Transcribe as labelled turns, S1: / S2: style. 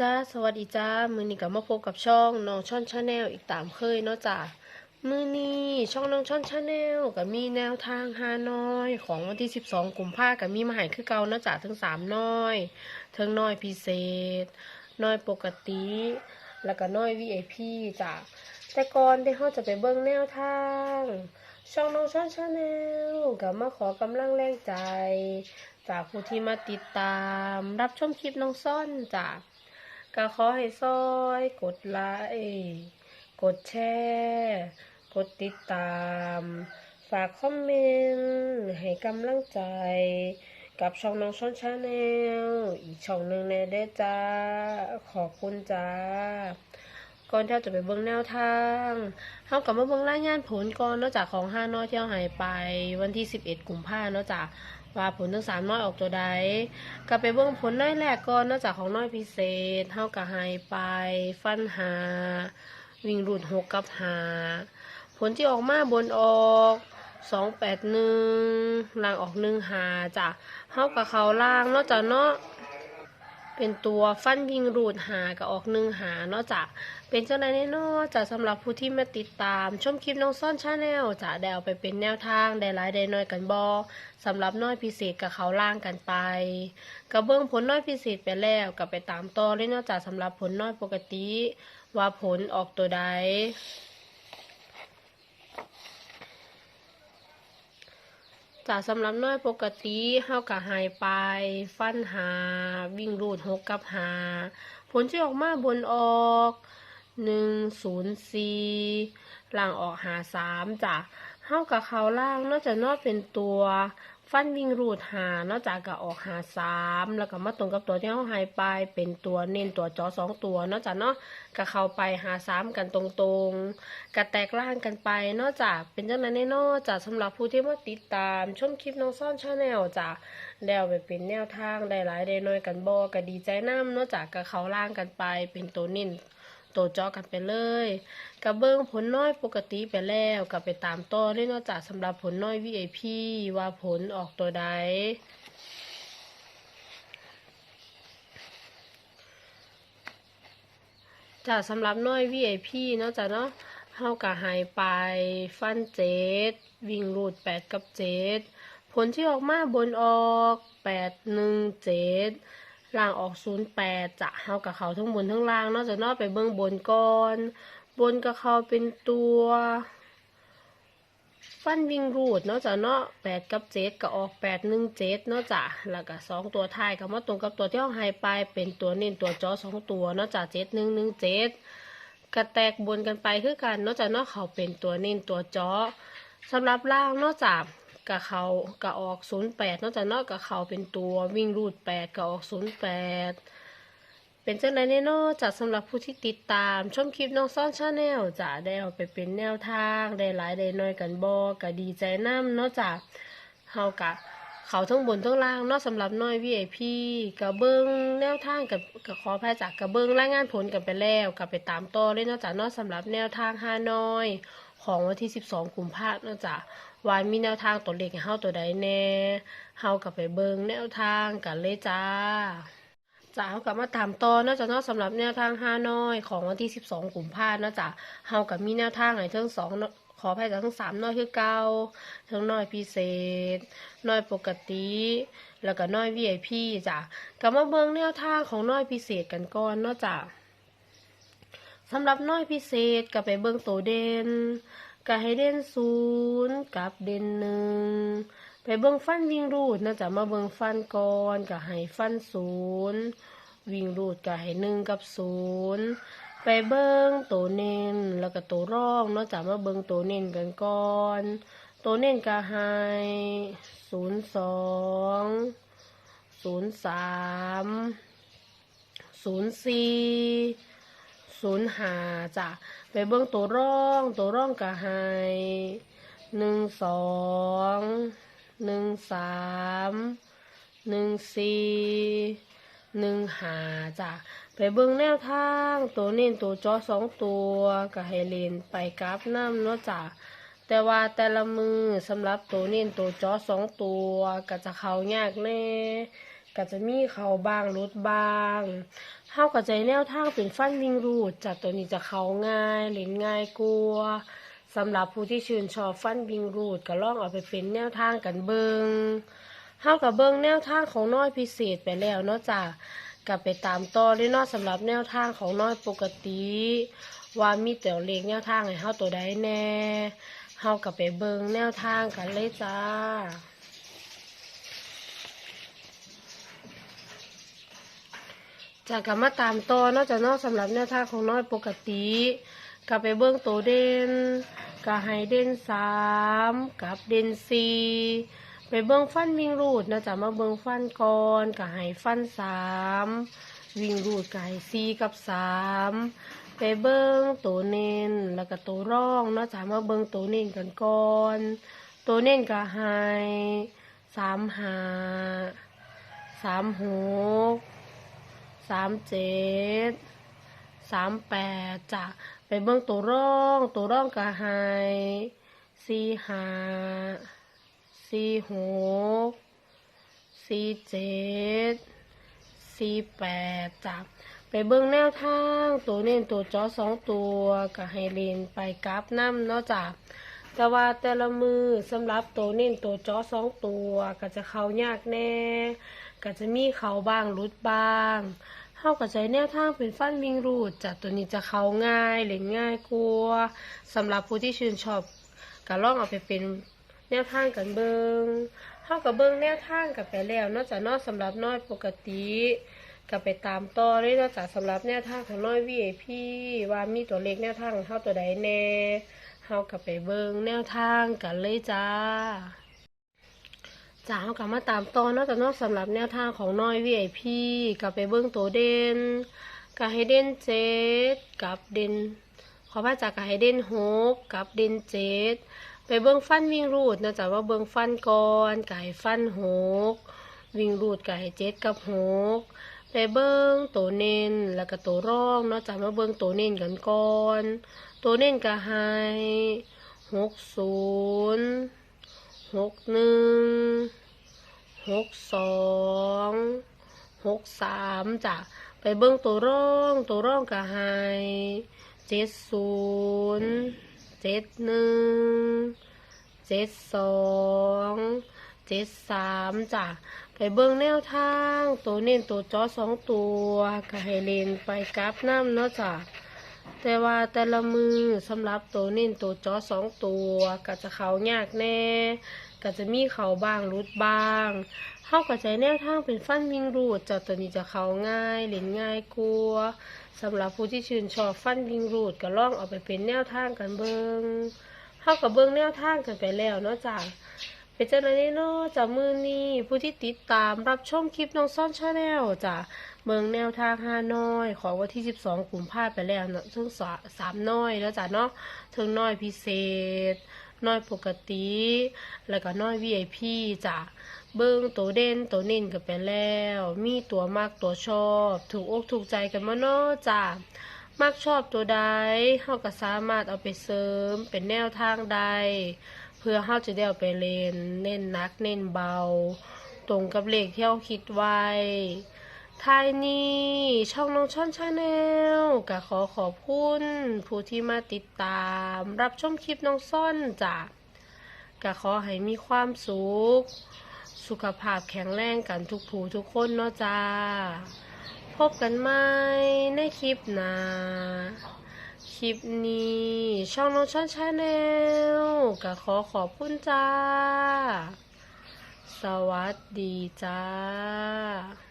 S1: จ้าสวัสดีจ้า มือนี้ก็มาพบกับช่องน้องช่อนชาแนลอีกตามเคยเนาะจ้ามือนี้ช่องน้องช่อนชาแนลก็มีแนวทางฮานอย ของวันที่ 12กุมภาก็มีมาให้คือเก่าเนาะจ้าทั้งสามน้อยทั้งน้อยพิเศษ น้อยปกติ แล้วก็น้อย VIP จ้าแต่ก่อนที่เขาจะไปเบิ่งแนวทาง ช่องน้องช่อนชาแนลก็มาขอกำลังแรงใจ จากผู้ที่มาติดตาม รับชมคลิปน้องซ่อนจ้าก ขอให้ซอยกดไลค์กดแชร์กดติดตาม ฝากคอมเมนต์ให้กำลังใจ กับช่องน้องชอนชาแนลอีกช่องหนึ่งแน่ได้จ้า ขอบคุณจ้าก่อนที่เราจะไปเบิ่งแนวทางเฮากลับมาเบิ่งรายงานผลก่อนนอกจากของห้าน้อยที่เราหายไป วันที่ 11 กุมภาพันธ์นาะจ้ะ ว่าผลทั้งสามน้อยออกตัวใดก็ไปเบื้องผลน้อยแรกก่อนนอกจากของน้อยพิเศษเท่ากับหายไปฟันหา วิ่งรูดหกกับหา ผลที่ออกมาบนออกสองแปดหนึ่งล่างออกหนึ่งหาจ้ะเท่ากับเขาล่างนอกจากเนาะ เป็นตัวฟันวิ่งรูดหากับออกหนึ่งหาเนอกจากเป็นเจ้าไหนแน่นอจะสำหรับผู้ที่มาติดตาม ชมคลิปน้องซ่อนชาแนลจะได้เอาไปเป็นแนวทางได้หลายได้น้อยกันบอสำหรับน้อยพิเศษกับเขาล่างกันไปกระเบื้องผลน้อยพิเศษไปแล้วก็ไปตามต่อเลยเนอกจากสำหรับผลน้อยปกติ ว่าผลออกตัวใด จากสำหรับน้อยปกติเฮากะหายไป ฟันหา วิ่งรูดหกกับหา ผลที่ออกมาบนออกหนึ่งศูนย์สี่ล่างออกหาสามจ้ะ เฮากับเขาล่างนอกจากนอกเป็นตัวฟันวิ่งรูดหานอกจากกับออกหาสามแล้วก็มาตรงกับตัวที่เขาหายไปเป็นตัวเน้นตัวจอสองตัวนอกจากเนาะกับเข้าไปหาสามกันตรงๆกับแตกล่างกันไปนอกจากเป็นจังนั้นแน่นอกจากสำหรับผู้ที่มาติดตามชมคลิปน้องซ่อนชาแนลจ้ะแล้วไปเป็นแนวทางได้หลายได้น้อยกันบอก็ดีใจน้ำนอกจากกับเขาล่างกันไปเป็นตัวเน้น ตัวจอกันไปเลยกับเบิ้งผลน้อยปกติไปแล้วกับไปตามต่อได้นอกจากสำหรับผลน้อย VIP ว่าผลออกตัวใดจากสำหรับน้อย VIP เนาะจ้ะเนาะเฮากะหายไปฟันเจ็ดวิ่งรูดแปดกับเจ็ดผลที่ออกมาบนออกแปดหนึ่งเจ็ด ล่างออกศูนย์แปดจะเฮากับเขาทั้งบนทั้งล่างนาะจะเนาะไปเบื้องบนก่อน บนกับเขาเป็นตัวฟันวิ่งรูดเนาะจ้ะเนาะแปดกับเจ็ดก็ออกแปดหนึ่งเจ็ดเนาะจ้ะแล้วก็สองตัวท้ายก็มาตรงกับตัวที่เราให้ไปเป็นตัวเน้นตัวจอสองตัวเนาะจ้ะเจ็ดหนึ่งหนึ่งเจ็ดกระแตกบนกันไปคือกันเนาะจ้ะเนาะเขาเป็นตัวเน้นตัวจอสำหรับล่างเนาะจ้ะ กับเขาก็ออกศูนย์แปดนาะจ้ะเนาะกับเขาเป็นตัววิ่งรูดแปดก็ออกศูนย์แปดเป็นจังไดแน่นอจากสำหรับผู้ที่ติดตาม ชมคลิปน้องซ่อนชาแนลจะได้เอาไปเป็นแนวทางได้หลายได้น้อยกันบอก็ดีใจน้ำนาะจากเฮากะเขาทั้งบนทั้งล่างนาะสำหรับน้อย VIP กะเบิ้องแนวทางกับกับขอแพายจากกะเบิ้องรายงานผลกันไปแล้วกับไปตามต่อเลยนาะจากนาะสำหรับแนวทางฮานอย ของวันที่ 12 กุมภาพันธ์นาะจ้ะ ว่ามีแนวทางตัวเลขให้เฮาตัวใดแน่เฮากับไปเบิ่งแนวทางกันเลยจ้าจ้าเฮากลับมาตามต่อเนาะจ้ะเนาะสำหรับแนวทางห้าน้อยของวันที่ 12กุมภาพันธ์เนาะจ้ะเฮากับมีแนวทางให้ทั้งสองขออภัยจากทั้งสามน้อยคือเก่าทั้งน้อยพิเศษ น้อยปกติ แล้วก็น้อย VIP จ้ะกลับมาเบิ่งแนวทางของน้อยพิเศษกันก่อนเนาะจ้ะสำหรับน้อยพิเศษก็ไปเบิ่งตัวเด่น ก็ให้เด่นศูนย์กับเด่นหนึ่งไปเบิ่งฟันวิ่งรูดนะจ๊ะมาเบิ่งฟันก่อนก็ให้ฟันศูนย์วิ่งรูดก็ให้หนึ่งกับศูนย์ไปเบิ่งตัวเน้นแล้วก็ตัวร่องเนาะจ๊ะมาเบิ่งตัวเน้นกันก่อนตัวเน้นก็ให้ศูนย์สองศูนย์สามศูนย์สี่ ศูนย์หาจ้ะไปเบิ่งตัวร่อง ตัวร่องก็ให้หนึ่งสองหนึ่งสามหนึ่งสี่หนึ่งหาจ้ะไปเบิ่งแนวทาง ตัวเน้นตัวจอสองตัวก็ให้เลนไปกราฟน้ำเนาะจ้ะแต่ว่าแต่ละมือสำหรับตัวเน้นตัวจอสองตัวก็จะเข้ายากแน่ ก็จะมีเขาบางรุดบางเฮาก็ใจแนวทางเป็นฟันวิ่งรูดจากตัวนี้จะเขาง่ายเล่นง่ายกลัวสำหรับผู้ที่ชื่นชอบฟันวิ่งรูดก็ลองเอาไปเป็นแนวทางกันเบิงเฮากับเบิงแนวทางของน้อยพิเศษไปแล้วเนาะจ้ะก็ไปตามต่อเลยนาะสำหรับแนวทางของน้อยปกติ ว่ามีแต่เลขแนวทางให้เฮาตัวใดแน่เฮาก็ไปเบิงแนวทางกันเลยจ้า จากกลับมาตามต่อนอกจากนอกสำหรับแนวทางของน้อยปกติกลับไปเบิ้องตัวเด่นก็ให้เด่นสามกับเด่นสี่ไปเบิ้องฟันวิ่งรูดนะจ๊ะมาเบิ้องฟันก่อนก็ให้ฟันสามวิ่งรูดก็ให้สี่กับสามไปเบิ้งตัวเน้นแล้วก็ตัวร่องเนาะจ๊ะมาเบิ้งตัวเน้นกันก่อน ตัวเน้นก็ให้สามหาสามหก สามเจ็ดสามแปดจ้ะไปเบิ่งตัวร่อง ตัวร่องกะไฮสี่ห้าสี่หกสี่เจ็ดสี่แปดจ้ะไปเบิ่งแนวทาง ตัวเน้นตัวจอสองตัวกะไฮเลนไปกราฟน้ำเนาะจ้ะแต่ว่าแต่ละมือสำหรับตัวเน้นตัวจอสองตัวก็จะเข้ายากแน่ ก็จะมีเขาบ้างรุดบ้างเฮาก็ใช้แนวทางเป็นฟันวิ่งรูดจากตัวนี้จะเขาง่ายเล่นง่ายกลัวสำหรับผู้ที่ชื่นชอบก็ลองเอาไปเป็นแนวทางกันเบิงเฮากับเบิงแนวทางกันไปแล้วนอกจากนอกสำหรับน้อยปกติก็ไปตามต่อเลยนอกจากสำหรับแนวทางของน้อย VIP ว่ามีตัวเลขแนวทางเฮาตัวใดแน่เฮากับไปเบิงแนวทางกันเลยจ้า จ้าเขากลับมาตามตอนนอกจากนอกสำหรับแนวทางของน้อย VIP กับไปเบิ้งตัวเด่นกับให้เด่นเจ็ดกับเด่นขอพระจากกับให้เด่นหกกับเด่นเจ็ดไปเบิ้งฟันวิ่งรูดนะจ๊ะว่าเบิ้งฟันก่อนกับให้ฟันหกวิ่งรูดกับให้เจ็ดกับหกไปเบิ้งตัวเน้นแล้วก็ตัวร่องเนาะจ๊ะมาเบิ้งตัวเน้นกันก่อน ตัวเน้นกับให้หกศูนย์ หกหนึ่งหกสองหกสามจ้ะไปเบิ้งตัวร่องตัวร่องกะไฮเจ็ดศูนย์เจ็ดหนึ่งเจ็ดสองเจ็ดสามจ้ะไปเบิ้งแนวทาง ตัวเน้นตัวจอสองตัวกะให้เลนไปกราฟน้ำเนาะจ้ะ แต่ว่าแต่ละมือสำหรับตัวเน้นตัวจอสองตัวก็จะเขายากแน่ก็จะมีเขาบ้างรุดบ้างเข้ากับใจแนวทางเป็นฟันวิ่งรูดจากตัวนี้จะเขาง่ายเล่นง่ายกลัวสำหรับผู้ที่ชื่นชอบฟันวิ่งรูดก็ลองเอาไปเป็นแนวทางกันเบิงเข้ากับเบิงแนวทางกันไปแล้วเนาะจ้ะเป็นเจ้าหน้าที่เนาะจากมือนี้ผู้ที่ติดตามรับชมคลิปน้องซ่อนชาแนลจ้ะ เมืองแนวทางฮาน้อย ของวันที่ 12กุมภาพไปแล้วเนาะทั้งสามน้อยแล้วจ้ะเนาะถึงน้อยพิเศษ น้อยปกติ แล้วก็น้อย VIP จ้ะเบิ้งตัวเด่นตัวเน้นกันไปแล้ว มีตัวมากตัวชอบ ถูกอกถูกใจกันมาเนาะจ้ะมักชอบตัวใดเฮาก็สามารถเอาไปเสริมเป็นแนวทางใด เพื่อเฮาจะได้เอาไปเล่นเน้นหนักเน้นเบา ตรงกับเลขที่เราคิดไว้ ทายนี้ช่องน้องช่อนชาแนลก็ขอขอบคุณผู้ที่มาติดตาม รับชมคลิปน้องซ่อนจ้ะก็ขอให้มีความสุข สุขภาพแข็งแรงกันทุกผู้ทุกคนเนาะจ้า พบกันใหม่ในคลิปหน้าคลิปนี้ช่องน้องช่อนชาแนลก็ขอขอบคุณจ้า สวัสดีจ้า